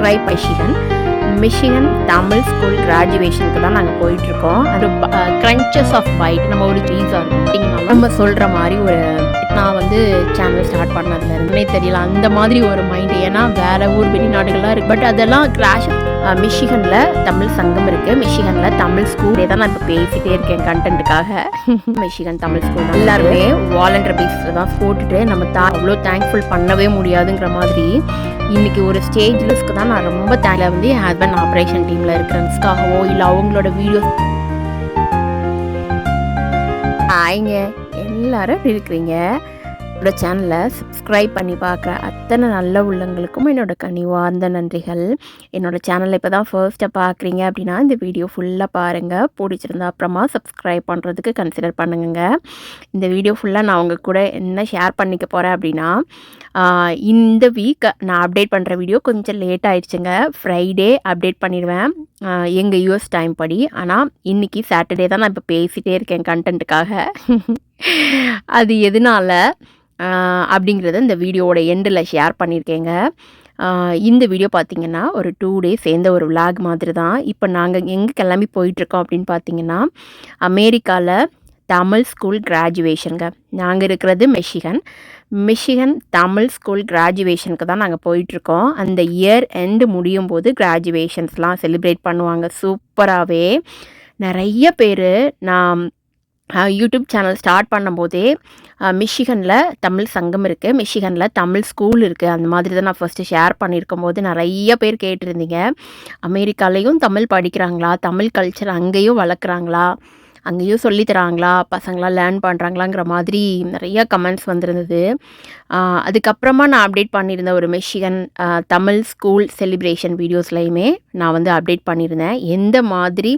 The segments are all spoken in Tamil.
ட்ரை பைஷிகன் மிஷிகன் தமிழ் ஸ்கூல் கிராஜுவேஷனுக்கு தான் நாங்கள் போயிட்டுருக்கோம். அது க்ரன்ச்சஸ் ஆஃப் பைட் நம்ம ஒரு சீஸ் ஆகிட்டிங்கன்னா நம்ம. சொல்கிற மாதிரி ஒரு நான் வந்து சேனல் ஸ்டார்ட் பண்ணதுல இருந்தே தெரியல. அந்த மாதிரி ஒரு மைண்ட் ஏன்னா வேற ஊர் வெளிநாடுகள்லாம் இருக்குது பட் அதெல்லாம் கிராஷ் மிஷிகனில் தமிழ் சங்கம் இருக்குது மிஷிகனில் தமிழ் ஸ்கூலே தான் நான் இப்போ பேசிகிட்டே இருக்கேன் கண்டென்ட்டுக்காக மிஷிகன் தமிழ் ஸ்கூல் எல்லாருமே வாலண்டர் பேஸில் தான் போட்டுட்டு நம்ம தா அவ்வளோ தேங்க்ஃபுல் பண்ணவே முடியாதுங்கிற மாதிரி இன்னைக்கு ஒரு ஸ்டேஜ்லஸ்க்கு தான் நான் ரொம்ப தேங்க்ல வந்து என் ஹஸ்பண்ட் ஆப்ரேஷன் டீமில் இருக்கிறன்ஸ்க்காகவோ இல்லை அவங்களோட வீடியோ ஆயிங்க எல்லாரும் இருக்கிறீங்க? என்னோட சேனலை சப்ஸ்கிரைப் பண்ணி பார்க்குற அத்தனை நல்ல உள்ளங்களுக்கும் என்னோட கனிவார்ந்த நன்றிகள். என்னோடய சேனலை இப்போ தான் ஃபர்ஸ்ட்டை பார்க்குறீங்க அப்படின்னா இந்த வீடியோ ஃபுல்லாக பாருங்கள் பிடிச்சிருந்தா அப்புறமா சப்ஸ்கிரைப் பண்ணுறதுக்கு கன்சிடர் பண்ணுங்க இந்த வீடியோ ஃபுல்லாக நான் உங்கள் கூட என்ன ஷேர் பண்ணிக்க போகிறேன் அப்படின்னா இந்த வீக் நான் அப்டேட் பண்ணுற வீடியோ கொஞ்சம் லேட் ஆயிடுச்சுங்க. ஃப்ரைடே அப்டேட் பண்ணிடுவேன். எங்கள் யூஎஸ் டைம் படி. ஆனால் இன்றைக்கி சாட்டர்டே தான் நான் இப்போ பேசிகிட்டே இருக்கேன் கண்டென்ட்டுக்காக அது எதனால? அப்படிங்கிறத இந்த வீடியோவோட எண்டில் ஷேர் பண்ணியிருக்கேங்க இந்த வீடியோ பார்த்திங்கன்னா ஒரு டூ டேஸ் சேர்ந்த ஒரு விளாக் மாதிரி தான். இப்போ நாங்கள் எங்கே கிளம்பி போயிட்டுருக்கோம் அப்படின்னு பார்த்தீங்கன்னா அமெரிக்காவில் தமிழ் ஸ்கூல் கிராஜுவேஷனுங்க நாங்கள் இருக்கிறது மெஷிகன் மிஷிகன் தமிழ் ஸ்கூல் கிராஜுவேஷனுக்கு தான் நாங்கள் போயிட்டுருக்கோம். அந்த இயர் எண்டு முடியும் போது கிராஜுவேஷன்ஸ்லாம் செலிப்ரேட் பண்ணுவாங்க. சூப்பராகவே நிறைய பேர் நான் யூடியூப் சேனல் ஸ்டார்ட் பண்ணும்போதே மிஷிகனில் தமிழ் சங்கம் இருக்குது மிஷிகனில் தமிழ் ஸ்கூல் இருக்குது அந்த மாதிரி தான் நான் ஃபஸ்ட்டு ஷேர் பண்ணியிருக்கும் போது நிறைய பேர் கேட்டிருந்தீங்க. அமெரிக்காலேயும் தமிழ் படிக்கிறாங்களா? தமிழ் கல்ச்சர் அங்கேயும் வளர்க்குறாங்களா? அங்கேயும் சொல்லித் தராங்களா பசங்களாம் லேர்ன் பண்ணுறாங்களாங்கிற மாதிரி நிறைய கமெண்ட்ஸ் வந்திருந்தது. அதுக்கப்புறமா நான் அப்டேட் பண்ணியிருந்த ஒரு மெஷிகன் தமிழ் ஸ்கூல் செலிப்ரேஷன் வீடியோஸ்லையுமே நான் வந்து அப்டேட் பண்ணியிருந்தேன். எந்த மாதிரி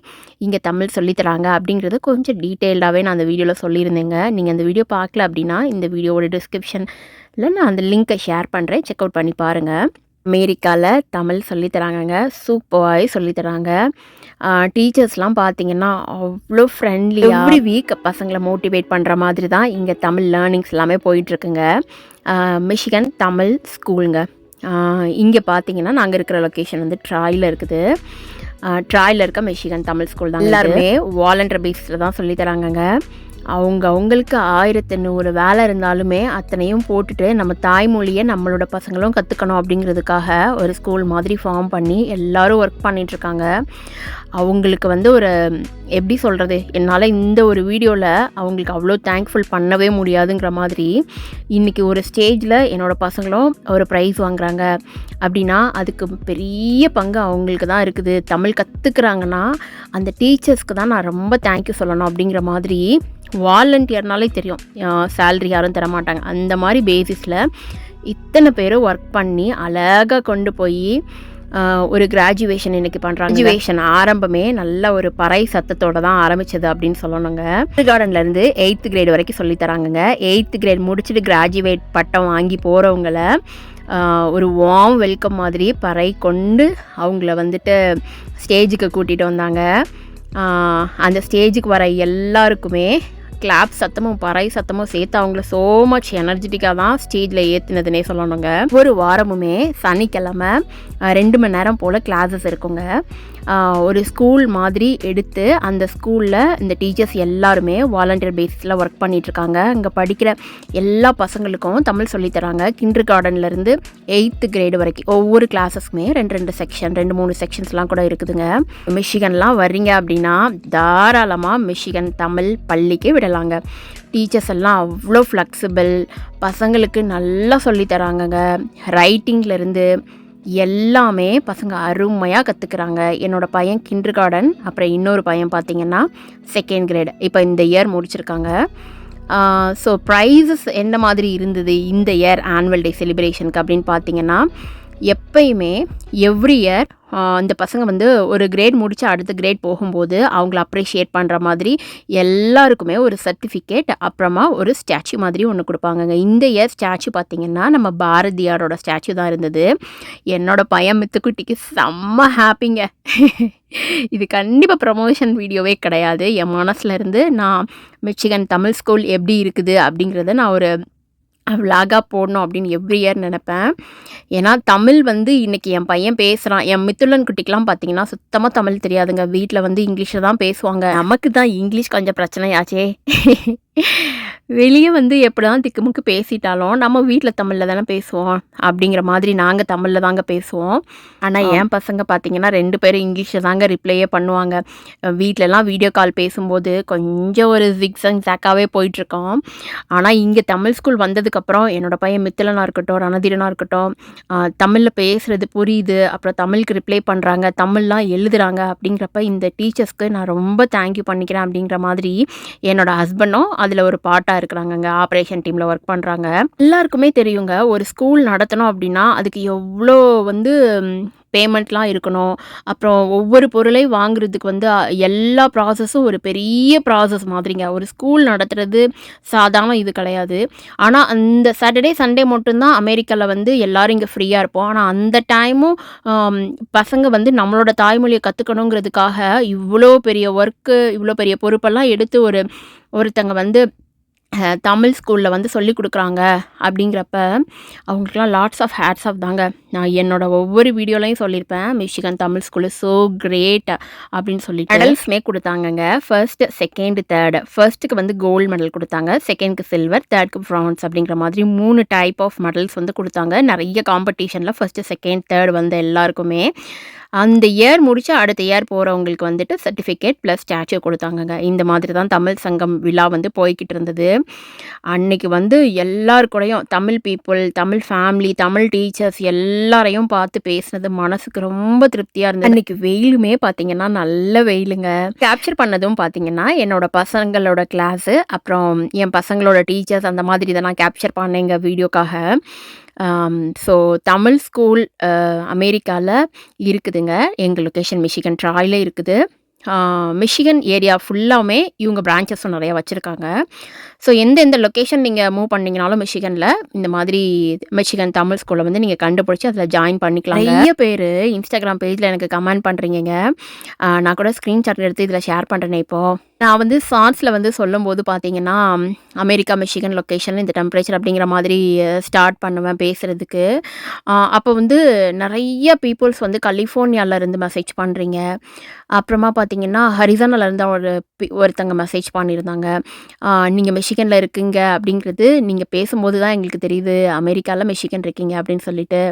இங்கே தமிழ் சொல்லித்தராங்க அப்படிங்கிறது கொஞ்சம் டீட்டெயில்டாகவே நான் அந்த வீடியோவில் சொல்லியிருந்தேங்க. நீங்கள் அந்த வீடியோ பார்க்கல அப்படின்னா இந்த வீடியோவோட டிஸ்கிரிப்ஷனில் நான் அந்த லிங்க்கை ஷேர் பண்ணுறேன் செக் அவுட் பண்ணி பாருங்கள் அமெரிக்காவில் தமிழ் சொல்லித் தராங்கங்க சூப்பராகவே சொல்லித் தராங்க டீச்சர்ஸ்லாம் பார்த்தீங்கன்னா அவ்வளோ ஃப்ரெண்ட்லி எவ்ரி வீக் பசங்களை மோட்டிவேட் பண்ணுற மாதிரி தான் இங்கே தமிழ் லேர்னிங்ஸ் எல்லாமே போயிட்டுருக்குங்க. மிஷிகன் தமிழ் ஸ்கூலுங்க இங்கே பார்த்தீங்கன்னா நாங்கள் இருக்கிற லொக்கேஷன் வந்து ட்ராயில் இருக்குது. ட்ராயில் இருக்க மிஷிகன் தமிழ் ஸ்கூல் தான் எல்லாருமே வாலண்டர் பேஸில் தான் சொல்லித் தராங்கங்க. அவங்க அவங்களுக்கு ஆயிரத்தி நூறு வேலை இருந்தாலுமே அத்தனையும் போட்டுட்டு நம்ம தாய்மொழியை நம்மளோட பசங்களும் கற்றுக்கணும் அப்படிங்கிறதுக்காக ஒரு ஸ்கூல் மாதிரி ஃபார்ம் பண்ணி எல்லோரும் ஒர்க் பண்ணிகிட்ருக்காங்க அவங்களுக்கு வந்து ஒரு எப்படி சொல்கிறது என்னால் இந்த ஒரு வீடியோவில் அவங்களுக்கு அவ்வளோ தேங்க்ஃபுல் பண்ணவே முடியாதுங்கிற மாதிரி இன்றைக்கி ஒரு ஸ்டேஜில் என்னோடய பசங்களும் ஒரு ப்ரைஸ் வாங்குறாங்க. அப்படின்னா அதுக்கு பெரிய பங்கு அவங்களுக்கு தான் இருக்குது. தமிழ் கற்றுக்குறாங்கன்னா அந்த டீச்சர்ஸ்க்கு தான் நான் ரொம்ப தேங்க்யூ சொல்லணும் அப்படிங்கிற மாதிரி வாலண்டியர்னாலே தெரியும். சேல்ரி யாரும் தர மாட்டாங்க அந்த மாதிரி பேசிஸில் இத்தனை பேரும் ஒர்க் பண்ணி அழகாக கொண்டு போய் ஒரு கிராஜுவேஷன் இன்னைக்கு பண்ணுறாங்க கிராஜுவேஷன் ஆரம்பமே நல்ல ஒரு பறை சத்தத்தோட தான் ஆரம்பிச்சது அப்படின்னு சொல்லணுங்க. கார்டன்லேருந்து எயித்து கிரேட் வரைக்கும் சொல்லி தராங்கங்க. எயித்து கிரேட் முடிச்சுட்டு கிராஜுவேட் பட்டம் வாங்கி போகிறவங்கள ஒரு வார்ம் வெல்கம் மாதிரி பறை கொண்டு அவங்கள வந்துட்டு ஸ்டேஜுக்கு கூட்டிகிட்டு வந்தாங்க. அந்த ஸ்டேஜுக்கு வர எல்லாருக்குமே கிளாப் சத்தமும் பறை சத்தமும் சேர்த்து அவங்கள ஸோ மச் எனர்ஜெட்டிக்காக தான் ஸ்டேஜில் ஏற்றினதுனே சொல்லணுங்க. ஒரு வாரமுமே சனிக்கிழமை ரெண்டு மணி நேரம் போல் கிளாஸஸ் இருக்குங்க. ஒரு ஸ்கூல் மாதிரி எடுத்து அந்த ஸ்கூலில் இந்த டீச்சர்ஸ் எல்லாருமே வாலண்டியர் பேசிஸில் ஒர்க் பண்ணிகிட்ருக்காங்க அங்கே படிக்கிற எல்லா பசங்களுக்கும் தமிழ் சொல்லித்தராங்க கிண்டர் கார்டன்லேருந்து எயித்து கிரேடு வரைக்கும் ஒவ்வொரு கிளாஸஸ்க்குமே ரெண்டு ரெண்டு செக்ஷன் ரெண்டு மூணு செக்ஷன்ஸ்லாம் கூட இருக்குதுங்க. மிஷிகன்லாம் வர்றீங்க அப்படின்னா தாராளமாக மிஷிகன் தமிழ் பள்ளிக்கு சொல்லலாங்க டீச்சர்ஸ் எல்லாம் அவ்வளோ ஃப்ளெக்சிபிள் பசங்களுக்கு நல்லா சொல்லித்தராங்கங்க. ரைட்டிங்லேருந்து எல்லாமே பசங்க அருமையாக கற்றுக்குறாங்க என்னோடய பையன் கிண்டர் கார்டன் அப்புறம் இன்னொரு பையன் பார்த்தீங்கன்னா செகண்ட் கிரேடு இப்போ இந்த இயர் முடிச்சிருக்காங்க. ஸோ ப்ரைஸஸ் எந்த மாதிரி இருந்தது இந்த இயர் ஆனுவல் டே செலிப்ரேஷனுக்கு அப்படின்னு பார்த்தீங்கன்னா எப்பயுமே எவ்ரி இயர் அந்த பசங்க வந்து ஒரு கிரேட் முடித்து அடுத்த கிரேட் போகும்போது அவங்கள அப்ரிஷியேட் பண்ணுற மாதிரி எல்லாருக்குமே ஒரு சர்டிஃபிகேட் அப்புறமா ஒரு ஸ்டாச்சு மாதிரி ஒன்று கொடுப்பாங்கங்க. இந்த இயர் ஸ்டாச்சு பார்த்திங்கன்னா நம்ம பாரதியாரோட ஸ்டாச்சு தான் இருந்தது. என்னோடய பையன் மித்துக்குட்டிக்கு செம்ம ஹாப்பிங்க இது கண்டிப்பாக ப்ரமோஷன் வீடியோவே கிடையாது. என் மனசுலேருந்து நான் மிச்சிகன் தமிழ் ஸ்கூல் எப்படி இருக்குது? அப்படிங்கிறத நான் ஒரு விலாகாக போடணும் அப்படின்னு எவ்ரி இயர் நினப்பேன். ஏன்னா தமிழ் வந்து இன்றைக்கி என் பையன் பேசுகிறான் என் மித்துலன் குட்டிக்கெலாம் பார்த்தீங்கன்னா சுத்தமாக தமிழ் தெரியாதுங்க. வீட்டில் வந்து இங்கிலீஷில் தான் பேசுவாங்க. நமக்கு தான் இங்கிலீஷ் கொஞ்சம் பிரச்சனையாச்சே. வெளியே வந்து எப்படி தான் திக்குமுக்கு பேசிட்டாலும் நம்ம வீட்டில் தமிழில் தானே பேசுவோம் அப்படிங்கிற மாதிரி நாங்கள் தமிழில் தாங்க பேசுவோம். ஆனால் என் பசங்க பார்த்தீங்கன்னா ரெண்டு பேரும் இங்கிலீஷில் தாங்க ரிப்ளையே பண்ணுவாங்க. வீட்டிலலாம் வீடியோ கால் பேசும்போது கொஞ்சம் ஒரு ஜிக்ஸ் அண்ட் ஜாக்காகவே போயிட்டுருக்கோம். ஆனால் இங்கே தமிழ் ஸ்கூல் வந்ததுக்கப்புறம் என்னோட பையன் மித்திலனாக இருக்கட்டும் ரணதீரனாக இருக்கட்டும் தமிழில் பேசுகிறது புரியுது அப்புறம் தமிழுக்கு ரிப்ளை பண்ணுறாங்க தமிழ்லாம் எழுதுகிறாங்க அப்படிங்கிறப்ப இந்த டீச்சர்ஸ்க்கு நான் ரொம்ப தேங்க்யூ பண்ணிக்கிறேன் அப்படிங்கிற மாதிரி என்னோடய ஹஸ்பண்டும் அதில் ஒரு பாட்டாக இருக்கிறாங்கங்க ஆப்ரேஷன் டீமில் ஒர்க் பண்ணுறாங்க எல்லாருக்குமே தெரியுங்க ஒரு ஸ்கூல் நடத்தணும் அப்படின்னா அதுக்கு எவ்வளோ வந்து பேமெண்ட்லாம் இருக்கணும். அப்புறம் ஒவ்வொரு பொருளையும் வாங்குறதுக்கு வந்து எல்லா ப்ராசஸும் ஒரு பெரிய ப்ராசஸ் மாதிரிங்க. ஒரு ஸ்கூல் நடத்துகிறது சாதாரண இது கிடையாது. ஆனால் அந்த சாட்டர்டே சண்டே மட்டும்தான் அமெரிக்காவில் வந்து எல்லோரும் இங்கே ஃப்ரீயாக இருப்போம். ஆனால் அந்த டைமும் பசங்க வந்து நம்மளோட தாய்மொழியை கற்றுக்கணுங்கிறதுக்காக இவ்வளோ பெரிய ஒர்க்கு இவ்வளோ பெரிய பொறுப்பெல்லாம் எடுத்து ஒரு ஒருத்தங்க வந்து தமிழ் ஸ்கூலில் வந்து சொல்லி கொடுக்குறாங்க அப்படிங்கிறப்ப அவங்களுக்குலாம் லாட்ஸ் ஆஃப் ஹேட்ஸ் ஆஃப் தாங்க. நான் என்னோடய ஒவ்வொரு வீடியோலையும் சொல்லியிருப்பேன். Michigan Tamil school so great அப்படின்னு சொல்லி மெடல்ஸ்மே கொடுத்தாங்கங்க. ஃபர்ஸ்ட் செகண்ட் தேர்டு ஃபர்ஸ்ட்டுக்கு வந்து கோல்டு மெடல் கொடுத்தாங்க. செகண்ட்க்கு சில்வர் தேர்ட்க்கு ப்ரான்ஸ் அப்படிங்கிற மாதிரி மூணு டைப் ஆஃப் மெடல்ஸ் வந்து கொடுத்தாங்க. நிறைய காம்படிஷனில் ஃபஸ்ட்டு செகண்ட் தேர்ட் வந்து எல்லாருக்குமே. அந்த இயர் முடிச்சு அடுத்த இயர் போகிறவங்களுக்கு வந்துட்டு சர்டிஃபிகேட் ப்ளஸ் ஸ்டாச்சு கொடுத்தாங்கங்க. இந்த மாதிரி தான் தமிழ் சங்கம் விழா வந்து போய்கிட்டு இருந்தது. அன்னைக்கு வந்து எல்லாருக்கூடையும் Tamil people Tamil family Tamil teachers எல்லாரையும் பார்த்து பேசினது மனசுக்கு ரொம்ப திருப்தியாக இருந்தது. அன்றைக்கி வெயிலுமே பார்த்தீங்கன்னா நல்ல வெயிலுங்க. கேப்சர் பண்ணதும் பார்த்தீங்கன்னா என்னோட பசங்களோட கிளாஸு அப்புறம் என் பசங்களோட டீச்சர்ஸ் அந்த மாதிரி இதை நான் கேப்சர் பண்ணேங்க வீடியோக்காக. ஸோ தமிழ் ஸ்கூல் அமெரிக்காவில் இருக்குதுங்க. எங்கள் லொக்கேஷன் மிஷிகன் ட்ராயில் இருக்குது. மிஷிகன் ஏரியா ஃபுல்லாமே இவங்க பிரான்ச்சஸும் நிறையா வச்சுருக்காங்க. ஸோ எந்த எந்த லொக்கேஷன் நீங்கள் மூவ் பண்ணிங்கனாலும் மிஷிகனில் இந்த மாதிரி மிஷிகன் தமிழ் ஸ்கூலில் வந்து நீங்கள் கண்டுபிடிச்சி அதில் ஜாயின் பண்ணிக்கலாம் நிறைய பேர் இன்ஸ்டாகிராம் பேஜில் எனக்கு கமெண்ட் பண்ணுறீங்க நான் கூட ஸ்க்ரீன்ஷாட் எடுத்து இதில் ஷேர் பண்ணுறேனே இப்போது நான் வந்து ஷார்ட்ஸில் வந்து சொல்லும்போது பார்த்தீங்கன்னா அமெரிக்கா மிஷிகன் லொக்கேஷன் இந்த டெம்பரேச்சர் அப்படிங்கிற மாதிரி ஸ்டார்ட் பண்ணுவேன் பேசுகிறதுக்கு அப்போ வந்து நிறைய பீப்புள்ஸ் வந்து கலிஃபோர்னியாவிலேருந்து மெசேஜ் பண்ணுறீங்க அப்புறமா பார்த்தீங்கன்னா ஹரிசானாலேருந்து ஒரு ஒருத்தங்க மெசேஜ் பண்ணியிருந்தாங்க. நீங்கள் மெஷிகனில் இருக்கீங்க அப்படிங்கிறது நீங்கள் பேசும்போது தான் எங்களுக்கு தெரியுது. அமெரிக்காவில் மெஷிகன் இருக்கீங்க அப்படின்னு சொல்லிட்டு.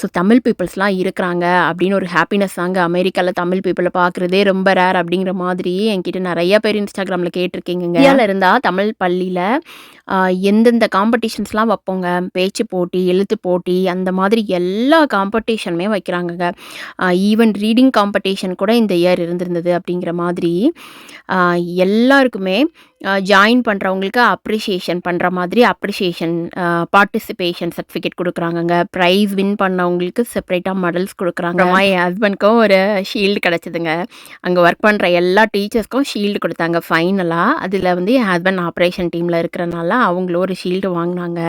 ஸோ தமிழ் பீப்புள்ஸ்லாம் இருக்கிறாங்க அப்படின்னு ஒரு ஹாப்பினஸ் தாங்க. அமெரிக்காவில் தமிழ் பீப்புளை பார்க்குறதே ரொம்ப ரேர் அப்படிங்கிற மாதிரி என்கிட்ட நிறைய பேர் இன்ஸ்டாகிராமில் கேட்டிருக்கீங்க இந்தியாவில் இருந்தால் தமிழ் பள்ளியில் எந்தெந்த காம்படிஷன்ஸ்லாம் வைப்போங்க? பேச்சு போட்டி எழுத்து போட்டி அந்த மாதிரி எல்லா காம்படிஷனுமே வைக்கிறாங்கங்க. ஈவன் ரீடிங் காம்படிஷன் கூட இந்த இயர் இருந்திருந்தது அப்படிங்கிற மாதிரி எல்லாருக்குமே ஜாயின் பண்ணுறவங்களுக்கு அப்ரிஷியேஷன் பண்ணுற மாதிரி அப்ரிஷியேஷன் பார்ட்டிசிபேஷன் சர்டிஃபிகேட் கொடுக்குறாங்கங்க. ப்ரைஸ் வின் பண்ணவங்களுக்கு செப்பரேட்டாக மெடல்ஸ் கொடுக்குறாங்க. என் ஹஸ்பண்ட்க்கும் ஒரு ஷீல்டு கிடச்சிதுங்க. அங்கே ஒர்க் பண்ணுற எல்லா டீச்சர்ஸ்க்கும் ஷீல்டு கொடுத்தாங்க. ஃபைனலாக அதில் வந்து என் ஹஸ்பண்ட் ஆப்ரேஷன் டீமில் இருக்கிறனால அவங்களும் ஒரு ஷீல்டு வாங்கினாங்க.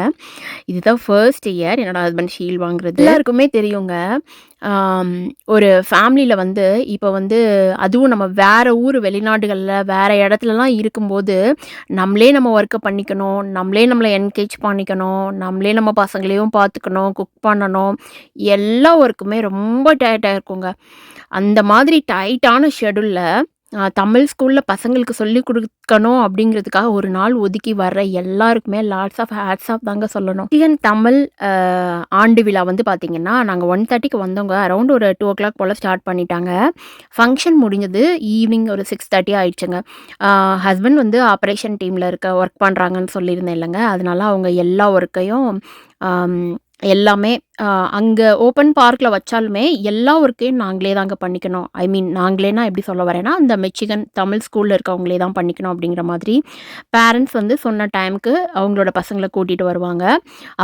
இதுதான் ஃபர்ஸ்ட் இயர் என்னோடய ஹஸ்பண்ட் ஷீல்டு வாங்குறது. எல்லாருக்குமே தெரியுங்க. ஒரு ஃபேமிலியில் வந்து இப்போ வந்து அதுவும் நம்ம வேறு ஊர் வெளிநாடுகளில் வேறு இடத்துலலாம் இருக்கும்போது நம்மளே நம்ம ஒர்க்கை பண்ணிக்கணும் நம்மளே நம்மளை என்கேஜ் பண்ணிக்கணும் நம்மளே நம்ம பசங்களையும் பார்த்துக்கணும் குக் பண்ணணும் எல்லா ஒர்க்குமே ரொம்ப டயர்டாக இருக்குங்க. அந்த மாதிரி டைட்டான ஷெடியூலில் தமிழ் ஸ்கூலில் பசங்களுக்கு சொல்லிக் கொடுக்கணும் அப்படிங்கிறதுக்காக ஒரு நாள் ஒதுக்கி வர்ற எல்லாருக்குமே லாட்ஸ் ஆஃப் ஹேட்ஸ் ஆஃப் தாங்க சொல்லணும். ஈவன் தமிழ் ஆண்டு விழா வந்து பார்த்திங்கன்னா நாங்கள் ஒன் தேர்ட்டிக்கு வந்தவங்க அரௌண்ட் ஒரு டூ ஓ கிளாக் போல் ஸ்டார்ட் பண்ணிட்டாங்க. ஃபங்க்ஷன் முடிஞ்சது ஈவினிங் ஒரு சிக்ஸ் தேர்ட்டி ஆயிடுச்சுங்க. ஹஸ்பண்ட் வந்து ஆப்ரேஷன் டீமில் இருக்க ஒர்க் பண்ணுறாங்கன்னு சொல்லியிருந்தேன் இல்லைங்க. அதனால அவங்க எல்லா ஒர்க்கையும் எல்லாமே அங்கே ஓப்பன் பார்க்கில் வச்சாலுமே எல்லா ஒர்க்கையும் நாங்களே தாங்க பண்ணிக்கணும். ஐ மீன் நாங்களேனா எப்படி சொல்ல வரேன்னா அந்த மெச்சிகன் தமிழ் ஸ்கூலில் இருக்கவங்களே தான் பண்ணிக்கணும் அப்படிங்கிற மாதிரி பேரண்ட்ஸ் வந்து சொன்ன டைமுக்கு அவங்களோட பசங்களை கூட்டிகிட்டு வருவாங்க.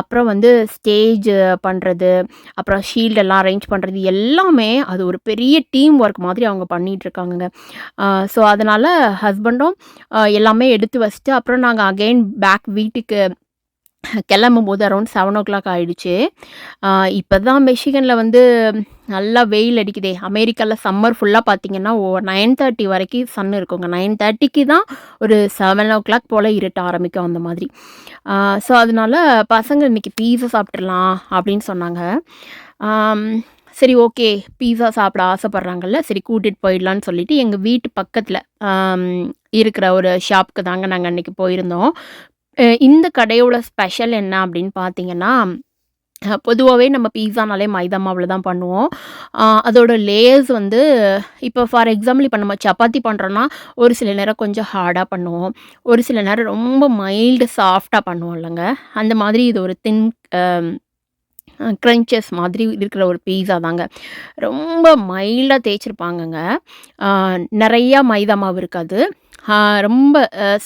அப்புறம் வந்து ஸ்டேஜ் பண்ணுறது அப்புறம் ஷீல்டெல்லாம் அரேஞ்ச் பண்ணுறது எல்லாமே அது ஒரு பெரிய டீம் ஒர்க் மாதிரி அவங்க பண்ணிகிட்டு இருக்காங்கங்க. ஸோ அதனால் ஹஸ்பண்டும் எல்லாமே எடுத்து வச்சுட்டு அப்புறம் நாங்கள் அகெயின் பேக் வீட்டுக்கு கிளம்பும்போது அரௌண்ட் செவன் ஓ கிளாக் ஆகிடுச்சு இப்போ தான் மெஷிகனில் வந்து நல்லா வெயில் அடிக்குதே. அமெரிக்காவில் சம்மர் ஃபுல்லாக பார்த்தீங்கன்னா ஓ நைன் தேர்ட்டி வரைக்கும் சன் இருக்குங்க. நைன் தேர்ட்டிக்கு தான் ஒரு செவன் ஓ கிளாக் போல் இருட்ட ஆரம்பிக்கும் அந்த மாதிரி. ஸோ அதனால பசங்க இன்னைக்கு பீஸா சாப்பிட்றலாம் அப்படின்னு சொன்னாங்க. சரி ஓகே பீஸா சாப்பிட ஆசைப்பட்றாங்கல்ல சரி கூட்டிகிட்டு போயிடலான்னு சொல்லிட்டு எங்கள் வீட்டு பக்கத்தில் இருக்கிற ஒரு ஷாப்புக்கு தாங்க நாங்கள் அன்றைக்கி போயிருந்தோம். இந்த கடையோட ஸ்பெஷல் என்ன அப்படின்னு பார்த்தீங்கன்னா பொதுவாகவே நம்ம பீஸானாலே மைதா மாவில் தான் பண்ணுவோம். அதோட லேயர்ஸ் வந்து இப்போ ஃபார் எக்ஸாம்பிள் இப்போ நம்ம சப்பாத்தி பண்ணுறோன்னா ஒரு சில நேரம் கொஞ்சம் ஹார்டாக பண்ணுவோம். ஒரு சில நேரம் ரொம்ப மைல்டு சாஃப்டாக பண்ணுவோம் இல்லைங்க. அந்த மாதிரி இது ஒரு தின் க்ரன்ச்சஸ் மாதிரி இருக்கிற ஒரு பீஸா தாங்க. ரொம்ப மைல்டாக தேய்ச்சிருப்பாங்கங்க. நிறையா மைதா மாவு இருக்காது. ரொம்ப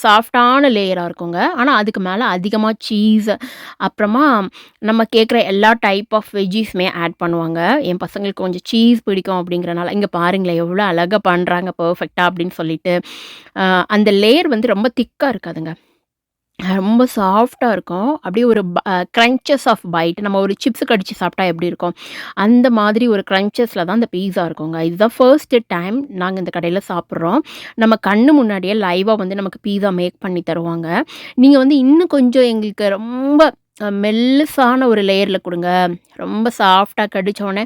சாஃப்டான லேயராக இருக்குங்க. ஆனால் அதுக்கு மேலே அதிகமாக சீஸ் அப்புறமா நம்ம கேட்குற எல்லா டைப் ஆஃப் வெஜ்ஜீஸுமே ஆட் பண்ணுவாங்க. என் பசங்களுக்கு கொஞ்சம் சீஸ் பிடிக்கும் அப்படிங்கிறனால இங்கே பாருங்களேன் எவ்வளோ அழகாக பண்ணுறாங்க பர்ஃபெக்டாக அப்படின்னு சொல்லிட்டு அந்த லேயர் வந்து ரொம்ப திக்காக இருக்காதுங்க. ரொம்ப சாஃப்டாக இருக்கும். அப்படியே ஒரு க்ரன்ச்சஸ் ஆஃப் பைட் நம்ம ஒரு சிப்ஸ் கடிச்சு சாப்பிட்டா எப்படி இருக்கும்? அந்த மாதிரி ஒரு க்ரன்ச்சஸில் தான் இந்த பீஸா இருக்குங்க இதுதான் ஃபர்ஸ்ட் டைம் நாங்கள் இந்த கடையில் சாப்பிட்றோம். நம்ம கண்ணு முன்னாடியே லைவாக வந்து நமக்கு பீஸா மேக் பண்ணி தருவாங்க. நீங்கள் வந்து இன்னும் கொஞ்சம் எங்களுக்கு ரொம்ப மெல்லுசான மெல்லிசான ஒரு லேயரில் கொடுங்க. ரொம்ப சாஃப்டாக கடிச்சோடனே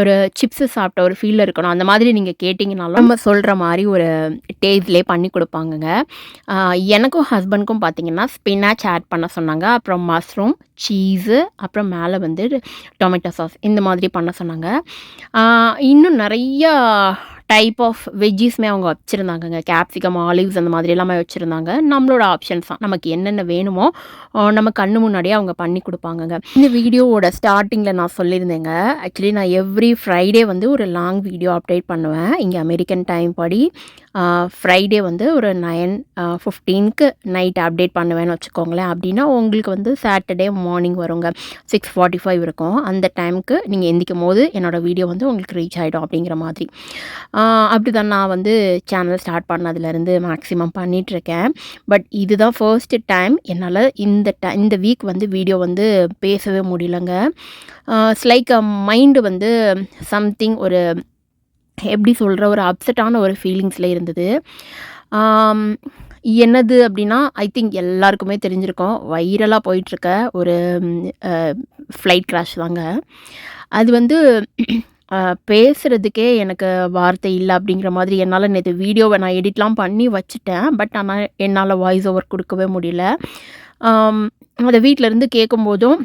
ஒரு சிப்ஸு சாப்பிட்ட ஒரு ஃபீல் இருக்கணும். அந்த மாதிரி நீங்கள் கேட்டிங்கனாலும் நம்ம சொல்கிற மாதிரி ஒரு டேஸ்ட்லேயே பண்ணி கொடுப்பாங்கங்க. எனக்கும் ஹஸ்பண்ட்க்கும் பார்த்தீங்கன்னா ஸ்பினாச் ஆட் பண்ண சொன்னாங்க. அப்புறம் மஷ்ரூம் சீஸு அப்புறம் மேலே வந்து டொமேட்டோ சாஸ் இந்த மாதிரி பண்ண சொன்னாங்க. இன்னும் நிறையா டைப் ஆஃப் வெஜ்ஜீஸுமே அவங்க வச்சுருந்தாங்கங்க கேப்சிகம் ஆலிவ்ஸ் அந்த மாதிரி எல்லாமே வச்சுருந்தாங்க. நம்மளோட ஆப்ஷன்ஸ் தான். நமக்கு என்னென்ன வேணுமோ நம்ம கண்ணு முன்னாடியே அவங்க பண்ணி கொடுப்பாங்கங்க. இந்த வீடியோவோட ஸ்டார்டிங்கில் நான் சொல்லியிருந்தேங்க. ஆக்சுவலி நான் எவ்ரி ஃப்ரைடே வந்து ஒரு லாங் வீடியோ அப்டேட் பண்ணுவேன். இங்கே அமெரிக்கன் டைம் படி. ஃப்ரைடே வந்து ஒரு நைன் ஃபிஃப்டீனுக்கு நைட் அப்டேட் பண்ணுவேன்னு வச்சுக்கோங்களேன். அப்படின்னா உங்களுக்கு வந்து சாட்டர்டே மார்னிங் வருங்க. சிக்ஸ் ஃபார்ட்டி ஃபைவ் இருக்கும். அந்த டைமுக்கு நீங்கள் எந்திக்கும் போது என்னோடய வீடியோ வந்து உங்களுக்கு ரீச் ஆகிடும் அப்படிங்கிற மாதிரி. அப்படி தான் நான் வந்து சேனல் ஸ்டார்ட் பண்ணதுலேருந்து மேக்ஸிமம் பண்ணிகிட்ருக்கேன் பட் இதுதான் ஃபர்ஸ்ட் டைம் என்னால் இந்த டை இந்த வீக் வந்து வீடியோ வந்து பேசவே முடியலங்க. இட்ஸ் லைக் மைண்டு வந்து சம்திங் ஒரு எப்படி சொல்கிற ஒரு அப்செட்டான ஒரு ஃபீலிங்ஸில் இருந்தது. என்னது அப்படின்னா ஐ திங்க் எல்லாருக்குமே தெரிஞ்சிருக்கோம். வைரலாக போயிட்டுருக்க ஒரு ஃப்ளைட் கிராஷ் தாங்க. அது வந்து பேசுகிறதுக்கே எனக்கு வார்த்தை இல்லை அப்படிங்கிற மாதிரி என்னால் நேற்று வீடியோவை நான் எடிட்லாம் பண்ணி வச்சுட்டேன். பட் ஆனால் என்னால் வாய்ஸ் ஓவர் கொடுக்கவே முடியல. அதை வீட்டிலேருந்து கேட்கும்போதும்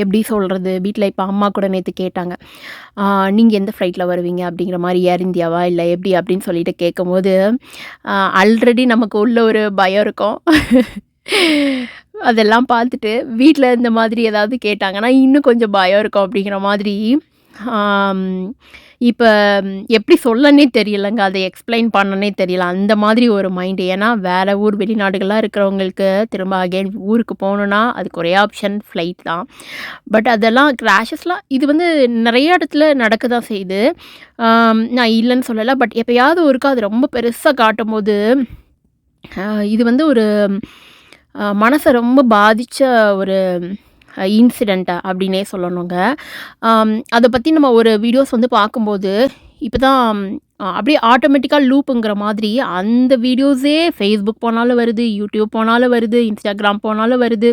எப்படி சொல்கிறது வீட்டில் இப்போ அம்மா கூட நேற்று கேட்டாங்க. நீங்கள் எந்த ஃப்ளைட்டில் வருவீங்க? அப்படிங்கிற மாதிரி ஏர் இந்தியாவா இல்லை எப்படி? அப்படின்னு சொல்லிட்டு கேட்கும்போது ஆல்ரெடி நமக்கு உள்ள ஒரு பயம் இருக்கும். அதெல்லாம் பார்த்துட்டு வீட்டில் இந்த மாதிரி ஏதாவது கேட்டாங்கன்னா இன்னும் கொஞ்சம் பயம் இருக்கும் அப்படிங்கிற மாதிரி இப்போ எப்படி சொல்லனே தெரியலங்க. அதை எக்ஸ்பிளைன் பண்ணனே தெரியல. அந்த மாதிரி ஒரு மைண்டு ஏன்னா வேறு ஊர் வெளிநாடுகளாக இருக்கிறவங்களுக்கு திரும்ப அகைன் ஊருக்கு போகணுன்னா அதுக்கு ஒரே ஆப்ஷன் ஃப்ளைட் தான். பட் அதெல்லாம் கிராஷஸ்லாம் இது வந்து நிறைய இடத்துல நடக்க தான் செய்யுது நான் இல்லைன்னு சொல்லலை. பட் எப்பயாவது ஒருக்கா அது ரொம்ப பெருசாக காட்டும் போது இது வந்து ஒரு மனசை ரொம்ப பாதித்த ஒரு இன்சிடெண்ட்டை அப்படின்னே சொல்லணுங்க. அதை பற்றி நம்ம ஒரு வீடியோஸ் வந்து பார்க்கும்போது இப்போ தான் அப்படியே ஆட்டோமேட்டிக்காக லூப்புங்கிற மாதிரி அந்த வீடியோஸே ஃபேஸ்புக் போனாலும் வருது யூடியூப் போனாலும் வருது இன்ஸ்டாகிராம் போனாலும் வருது.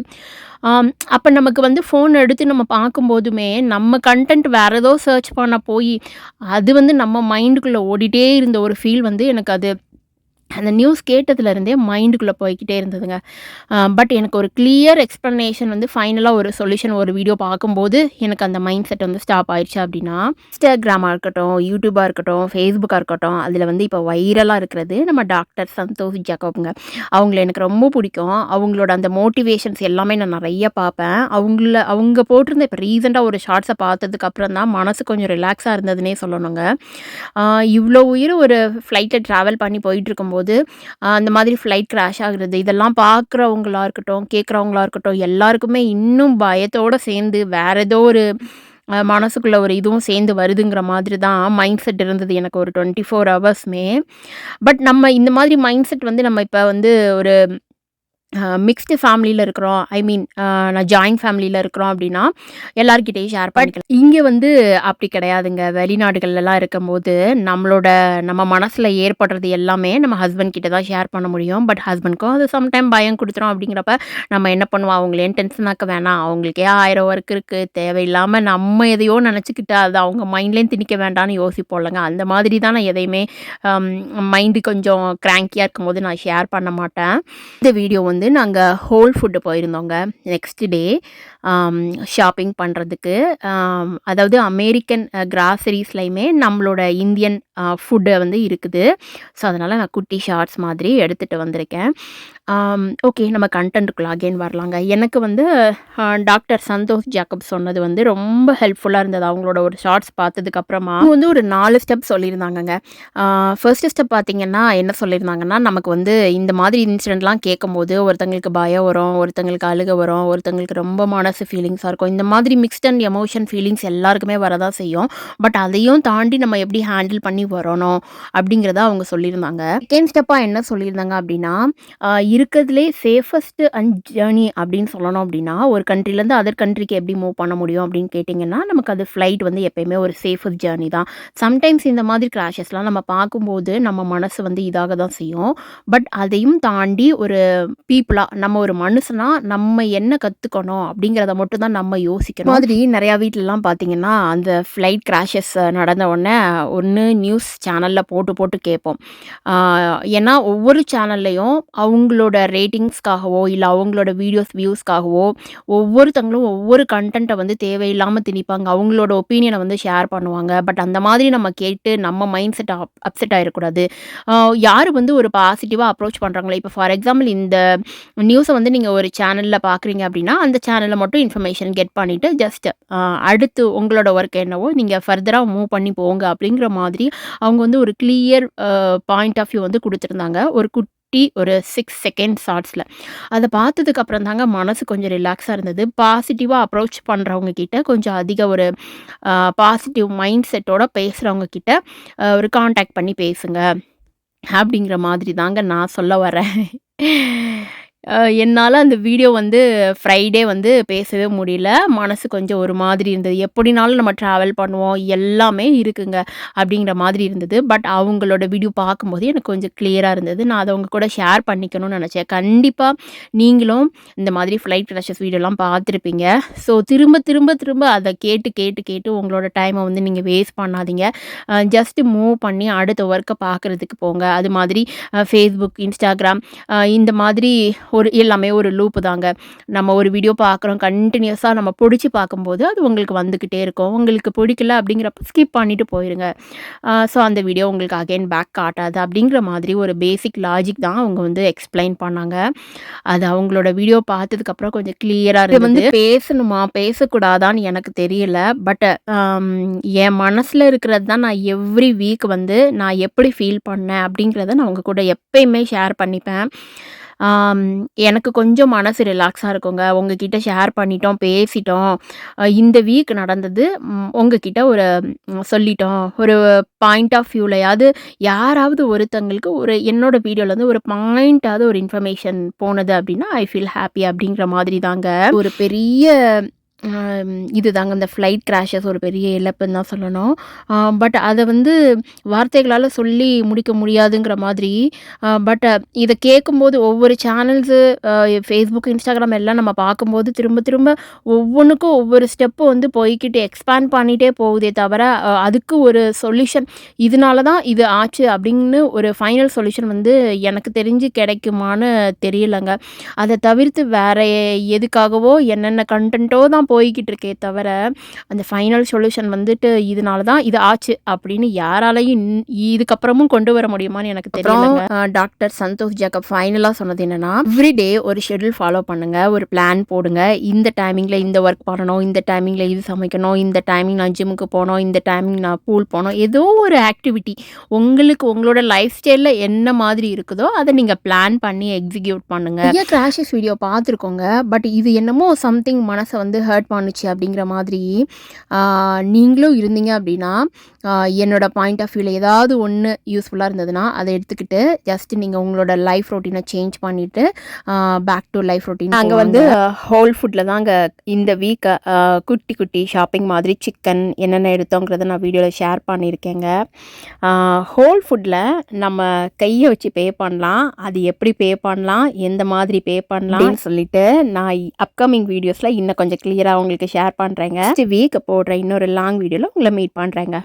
அப்போ நமக்கு வந்து ஃபோன் எடுத்து நம்ம பார்க்கும்போதுமே நம்ம கண்டென்ட் வேறு ஏதோ சர்ச் பண்ண போய் அது வந்து நம்ம மைண்டுக்குள்ளே ஓடிட்டே இருந்த ஒரு ஃபீல் வந்து எனக்கு அது அந்த நியூஸ் கேட்டதுலேருந்தே மைண்டுக்குள்ளே போய்க்கிட்டே இருந்ததுங்க. பட் எனக்கு ஒரு கிளியர் எக்ஸ்ப்ளனேஷன் வந்து ஃபைனலாக ஒரு சொல்யூஷன் ஒரு வீடியோ பார்க்கும்போது எனக்கு அந்த மைண்ட் செட் வந்து ஸ்டாப் ஆயிடுச்சு அப்படின்னா இன்ஸ்டாகிராமாக இருக்கட்டும் யூடியூபாக இருக்கட்டும் ஃபேஸ்புக்காக இருக்கட்டும் அதில் வந்து இப்போ வைரலாக இருக்கிறது நம்ம டாக்டர் சந்தோஷ் ஜாக்கப்ங்க அவங்கள எனக்கு ரொம்ப பிடிக்கும். அவங்களோட அந்த மோட்டிவேஷன்ஸ் எல்லாமே நான் நிறைய பார்ப்பேன். அவங்கள அவங்க போட்டிருந்த இப்போ ரீசெண்டாக ஒரு ஷார்ட்ஸை பார்த்ததுக்கு அப்புறம் தான் மனசு கொஞ்சம் ரிலாக்ஸாக இருந்ததுன்னே சொல்லணுங்க. இவ்வளோ உயிர் ஒரு ஃப்ளைட்டில் ட்ராவல் பண்ணி போயிட்டு இருக்கும்போது போது அந்த மாதிரி ஃப்ளைட் கிராஷ் ஆகுறது இதெல்லாம் பார்க்குறவங்களா இருக்கட்டும் கேட்குறவங்களா இருக்கட்டும் எல்லாருக்குமே இன்னும் பயத்தோடு சேர்ந்து வேற ஏதோ ஒரு மனசுக்குள்ளே ஒரு இதுவும் சேர்ந்து வருதுங்கிற மாதிரி தான் மைண்ட் செட் இருந்தது எனக்கு ஒரு டுவெண்ட்டி ஃபோர் ஹவர்ஸுமே பட் நம்ம இந்த மாதிரி மைண்ட் செட் வந்து நம்ம இப்போ வந்து ஒரு மிக்ஸ்டு ஃபேமிலியில் இருக்கிறோம். ஐ மீன் நான் ஜாயிண்ட் ஃபேமிலியில் இருக்கிறோம் அப்படின்னா எல்லார்கிட்டயும் ஷேர் பண்ணிக்கலாம். இங்கே வந்து அப்படி கிடையாதுங்க. வெளிநாடுகள்லாம் இருக்கும்போது நம்மளோட நம்ம மனசில் ஏற்படுறது எல்லாமே நம்ம ஹஸ்பண்ட் கிட்ட தான் ஷேர் பண்ண முடியும். பட் ஹஸ்பண்ட்க்கும் அது சம்டைம் பயம் கொடுத்துரும் அப்படிங்கிறப்ப நம்ம என்ன பண்ணுவோம்? அவங்களேன் டென்ஷன் ஆக்க வேணாம். அவங்களுக்கே ஆயிரம் ஒர்க் இருக்குது தேவையில்லாமல் நம்ம எதையோ நினச்சிக்கிட்டு அது அவங்க மைண்ட்லேயும் திணிக்க வேண்டாம்னு யோசிப்போம்லங்க. அந்த மாதிரி தான் நான் எதையுமே மைண்டு கொஞ்சம் க்ராங்கியாக இருக்கும்போது நான் ஷேர் பண்ண மாட்டேன். இந்த வீடியோ வந்து நாங்கள் ஹோல் ஃபுட்டு போயிருந்தோங்க நெக்ஸ்ட் டே ஷாப்பிங் பண்ணுறதுக்கு அதாவது அமெரிக்கன் கிராசரிஸ்லையுமே நம்மளோட இந்தியன் ஃபுட்டு வந்து இருக்குது. ஸோ அதனால் நான் குட்டி ஷார்ட்ஸ் மாதிரி எடுத்துகிட்டு வந்திருக்கேன். ஓகே நம்ம கண்டென்ட்டுக்குள்ள அகெயின் வரலாங்க. எனக்கு வந்து டாக்டர் சந்தோஷ் ஜாக்கப் சொன்னது வந்து ரொம்ப ஹெல்ப்ஃபுல்லாக இருந்தது. அவங்களோட ஒரு ஷார்ட்ஸ் பார்த்ததுக்கப்புறமா. வந்து ஒரு நாலு ஸ்டெப் சொல்லியிருந்தாங்கங்க. ஃபர்ஸ்ட் ஸ்டெப் பார்த்தீங்கன்னா என்ன சொல்லியிருந்தாங்கன்னா நமக்கு வந்து இந்த மாதிரி இன்சிடெண்ட்லாம் கேட்கும்போது ஒருத்தங்களுக்கு பயம் வரும் ஒருத்தங்களுக்கு அழுக வரும் ஒருத்தங்களுக்கு ரொம்ப மனசு ஃபீலிங்ஸாக இருக்கும். இந்த மாதிரி மிக்ஸ்ட் அண்ட் எமோஷன் ஃபீலிங்ஸ் எல்லாருக்குமே வரதான் செய்யும். பட் அதையும் தாண்டி நம்ம எப்படி ஹேண்டில் பண்ணி வரணும் அப்படிங்கிறத அவங்க சொல்லியிருந்தாங்க. செகண்ட் ஸ்டெப்பாக என்ன சொல்லியிருந்தாங்க அப்படின்னா இருக்கிறதுலே சேஃபஸ்ட் அண்ட் ஜேர்னி அப்படின்னு சொல்லணும் அப்படின்னா ஒரு கண்ட்ரிலேருந்து அதர் கண்ட்ரிக்கு எப்படி மூவ் பண்ண முடியும் அப்படின்னு கேட்டிங்கன்னா நமக்கு அது ஃப்ளைட் வந்து எப்பயுமே ஒரு சேஃபஸ்ட் ஜேர்னி தான். சம்டைம்ஸ் இந்த மாதிரி கிராஷஸ்லாம் நம்ம பார்க்கும்போது நம்ம மனசு வந்து இதாக தான் செய்யும். பட் அதையும் தாண்டி ஒரு பீப்புளாக நம்ம ஒரு மனுஷனாக நம்ம என்ன கற்றுக்கணும் அப்படிங்கிற அப்படிங்கிறத மட்டும் தான் நம்ம யோசிக்கணும். மாதிரி நிறையா வீட்டிலலாம் பார்த்தீங்கன்னா அந்த ஃப்ளைட் கிராஷஸ் நடந்த உடனே ஒன்று நியூஸ் சேனலில் போட்டு போட்டு கேட்போம். ஏன்னா ஒவ்வொரு சேனல்லையும் அவங்களோட ரேட்டிங்ஸ்க்காகவோ இல்லை அவங்களோட வீடியோஸ் வியூஸ்க்காகவோ ஒவ்வொருத்தங்களும் ஒவ்வொரு கண்டென்ட்டை வந்து தேவையில்லாமல் திணிப்பாங்க. அவங்களோட ஒப்பீனியனை வந்து ஷேர் பண்ணுவாங்க. பட் அந்த மாதிரி நம்ம கேட்டு நம்ம மைண்ட் செட் அப் அப்செட் ஆகிடக்கூடாது யார் வந்து ஒரு பாசிட்டிவாக அப்ரோச் பண்ணுறாங்களோ இப்போ ஃபார் எக்ஸாம்பிள் இந்த நியூஸை வந்து நீங்கள் ஒரு சேனலில் பார்க்குறீங்க அப்படின்னா அந்த சேனலில் மட்டும் இன்ஃபர்மேஷன் கெட் பண்ணிவிட்டு ஜஸ்ட் அடுத்து உங்களோட ஒர்க் என்னவோ நீங்கள் ஃபர்தராக மூவ் பண்ணி போங்க அப்படிங்கிற மாதிரி அவங்க வந்து ஒரு கிளியர் பாயிண்ட் ஆஃப் வியூ வந்து கொடுத்துருந்தாங்க. ஒரு குட் குட்டி ஒரு சிக்ஸ் செகண்ட் ஷார்ட்ஸில் அதை பார்த்ததுக்கு அப்புறம் தாங்க மனசு கொஞ்சம் ரிலாக்ஸாக இருந்தது. பாசிட்டிவாக அப்ரோச் பண்ணுறவங்க கிட்ட கொஞ்சம் அதிக ஒரு பாசிட்டிவ் மைண்ட் செட்டோட பேசுகிறவங்க கிட்ட ஒரு காண்டாக்ட் பண்ணி பேசுங்க. அப்படிங்கிற மாதிரி தாங்க நான் சொல்ல வரேன் என்னால் அந்த வீடியோ வந்து ஃப்ரைடே வந்து பேசவே முடியல. மனசு கொஞ்சம் ஒரு மாதிரி இருந்தது. எப்படினாலும் நம்ம ட்ராவல் பண்ணுவோம். எல்லாமே இருக்குங்க. அப்படிங்கிற மாதிரி இருந்தது. பட் அவங்களோட வீடியோ பார்க்கும்போது எனக்கு கொஞ்சம் கிளியராக இருந்தது. நான் அதை அவங்க கூட ஷேர் பண்ணிக்கணும்னு நினச்சேன். கண்டிப்பாக நீங்களும் இந்த மாதிரி ஃப்ளைட் கிராஷஸ் வீடியோலாம் பார்த்துருப்பீங்க. ஸோ திரும்ப திரும்ப திரும்ப அதை கேட்டு கேட்டு கேட்டு உங்களோட டைமை வந்து நீங்கள் வேஸ்ட் பண்ணாதீங்க. ஜஸ்ட்டு மூவ் பண்ணி அடுத்த ஒர்க்கை பார்க்குறதுக்கு போங்க. அது மாதிரி ஃபேஸ்புக், இன்ஸ்டாகிராம் இந்த மாதிரி ஒரு எல்லாமே ஒரு லூப்பு தாங்க. நம்ம ஒரு வீடியோ பார்க்குறோம் கண்டினியூஸாக நம்ம பிடிச்சி பார்க்கும்போது அது உங்களுக்கு வந்துக்கிட்டே இருக்கும். உங்களுக்கு பிடிக்கல அப்படிங்கிறப்ப ஸ்கிப் பண்ணிவிட்டு போயிருங்க. ஸோ அந்த வீடியோ உங்களுக்கு அகைன் பேக் காட்டாது அப்படிங்கிற மாதிரி ஒரு பேசிக் லாஜிக் தான் அவங்க வந்து எக்ஸ்பிளைன் பண்ணாங்க. அது அவங்களோட வீடியோ பார்த்ததுக்கப்புறம் கொஞ்சம் கிளியராக இருக்குது வந்து பேசணுமா? பேசக்கூடாதான்னு எனக்கு தெரியல. பட் என் மனசில் இருக்கிறது தான் நான் எவ்ரி வீக் வந்து நான் எப்படி ஃபீல் பண்ணேன் அப்படிங்கிறத நான் அவங்க கூட எப்பயுமே ஷேர் பண்ணிப்பேன். எனக்கு கொஞ்சம் மனசு ரிலாக்ஸாக இருக்குங்க. உங்ககிட்ட ஷேர் பண்ணிட்டோம் பேசிட்டோம். இந்த வீக் நடந்தது உங்ககிட்ட ஒரு சொல்லிட்டோம். ஒரு பாயிண்ட் ஆஃப் வியூலையாவது யாராவது ஒருத்தங்களுக்கு ஒரு என்னோடய வீடியோவில் ஒரு பாயிண்ட்டாவது ஒரு இன்ஃபர்மேஷன் போனது அப்படின்னா ஐ ஃபீல் ஹாப்பி அப்படிங்கிற மாதிரி தாங்க. ஒரு பெரிய இது தாங்க இந்த ஃப்ளைட் கிராஷஸ் ஒரு பெரிய இழப்புன்னு தான் சொல்லணும். பட் அதை வந்து வார்த்தைகளால் சொல்லி முடிக்க முடியாதுங்கிற மாதிரி பட் இதை கேட்கும்போது ஒவ்வொரு சேனல்ஸு ஃபேஸ்புக் இன்ஸ்டாகிராம் எல்லாம் நம்ம பார்க்கும்போது திரும்ப திரும்ப ஒவ்வொன்றுக்கும் ஒவ்வொரு ஸ்டெப்பு வந்து போய்கிட்டு எக்ஸ்பேண்ட் பண்ணிகிட்டே போகுதே தவிர அதுக்கு ஒரு சொல்யூஷன் இதனால தான் இது ஆச்சு அப்படின்னு ஒரு ஃபைனல் சொல்யூஷன் வந்து எனக்கு தெரிஞ்சு கிடைக்குமான்னு தெரியலைங்க. அதை தவிர்த்து வேறு எதுக்காகவோ என்னென்ன கண்டென்ட்டோ தான் போய்கிட்டு இருக்கே தவிர அந்த ஃபைனல் சொல்யூஷன் வந்துட்டு இதனால தான் இது ஆச்சு அப்படின்னு யாராலையும் இதுக்கப்புறமும் கொண்டு வர முடியுமான்னு எனக்கு தெரியும் டாக்டர் சந்தோஷ் ஜாக்கப் ஃபைனலாக சொன்னது என்னன்னா எவ்ரி டே ஒரு ஷெடியூல் ஃபாலோ பண்ணுங்க ஒரு பிளான் போடுங்க. இந்த டைமிங்கில் இந்த ஒர்க் பண்ணணும் இந்த டைமிங்கில் இது சமைக்கணும் இந்த டைமிங் நான் ஜிம்முக்கு போனோம் இந்த டைமிங் நான் பூல் போனோம் ஏதோ ஒரு ஆக்டிவிட்டி உங்களுக்கு உங்களோட லைஃப் ஸ்டைலில் என்ன மாதிரி இருக்குதோ அதை நீங்கள் பிளான் பண்ணி எக்ஸிக்யூட் பண்ணுங்க. கிராஷஸ் வீடியோ பார்த்துருக்கோங்க பட் இது என்னமோ சம்திங் மனசை வந்து ஹர்ட் ஹர்ட் பண்ணுச்சு அப்படிங்கிற மாதிரி நீங்களும் இருந்தீங்க அப்படின்னா ஆஹ், என்னோட பாயிண்ட் ஆஃப் வியூவில் ஏதாவது ஒன்று யூஸ்ஃபுல்லாக இருந்ததுன்னா அதை எடுத்துக்கிட்டு ஜஸ்ட் நீங்கள் உங்களோட லைஃப் ரொட்டீனை சேஞ்ச் பண்ணிவிட்டு பேக் டு லைஃப் ரொட்டீன் நாங்கள் வந்து ஹோல் ஃபுட்டில் தாங்க இந்த வீக் குட்டி குட்டி ஷாப்பிங் மாதிரி சிக்கன் என்னென்ன எடுத்தோங்கிறத நான் வீடியோவில் ஷேர் பண்ணியிருக்கேங்க. ஹோல் ஃபுட்டில் நம்ம கையை வச்சு பே பண்ணலாம். அது எப்படி பே பண்ணலாம்? எந்த மாதிரி பே பண்ணலாம் அப்படின்னு சொல்லிட்டு நான் அப்கமிங் வீடியோஸில் இன்னும் கொஞ்சம் கிளியராக உங்களுக்கு ஷேர் பண்ணுறேங்க வீக் போடுற இன்னொரு லாங் வீடியோவில் உங்களை மீட் பண்ணுறேங்க